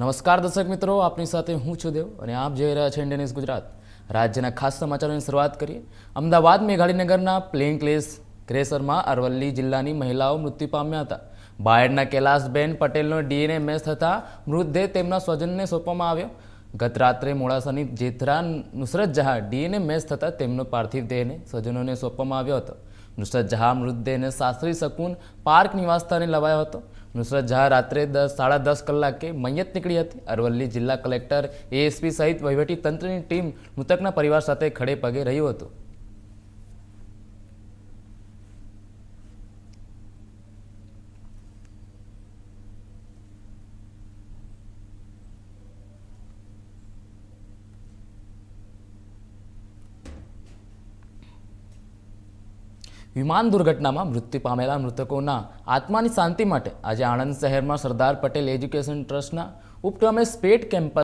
નમસ્કાર દર્શક મિત્રો, આપની સાથે હું છું દેવ અને આપ જોઈ રહ્યા છો ઇન્ડિયન ગુજરાત. રાજ્યના ખાસ સમાચારોની શરૂઆત કરીએ. અમદાવાદ મેઘાણીનગરના પ્લેન ક્લેસ ક્રેસરમાં અરવલ્લી જિલ્લાની મહિલાઓ મૃત્યુ પામ્યા હતા. બાયડના કૈલાસબેન પટેલનો ડીએનએ મેચ થતાં મૃતદેહ તેમના સ્વજનને સોંપવામાં આવ્યો. ગત રાત્રે મોડાસાની જેથરા નુસરત જહા ડીએનએ મેચ થતાં તેમનો પાર્થિવ દેહને સ્વજનોને સોંપવામાં આવ્યો હતો. નુસરત જહાં મૃતદેહને સાસરી શકુન પાર્ક નિવાસસ્થાને લવાયો હતો. નુસરત જહા રાત્રે દસ સાડા દસ કલાકે મૈયત નીકળી હતી. અરવલ્લી જિલ્લા કલેક્ટર એએસપી સહિત વહીવટી તંત્રની ટીમ મૃતકના પરિવાર સાથે ખડે પગે રહ્યું હતું. વિમાન દુર્ઘટનામાં મૃત્યુ પામેલા મૃતકોના આત્માની શાંતિ માટે આજે આણંદ શહેરમાં સરદાર પટેલ એજ્યુકેશન ટ્રસ્ટના ઉપક્રમે સ્પેટ કેમ્પસ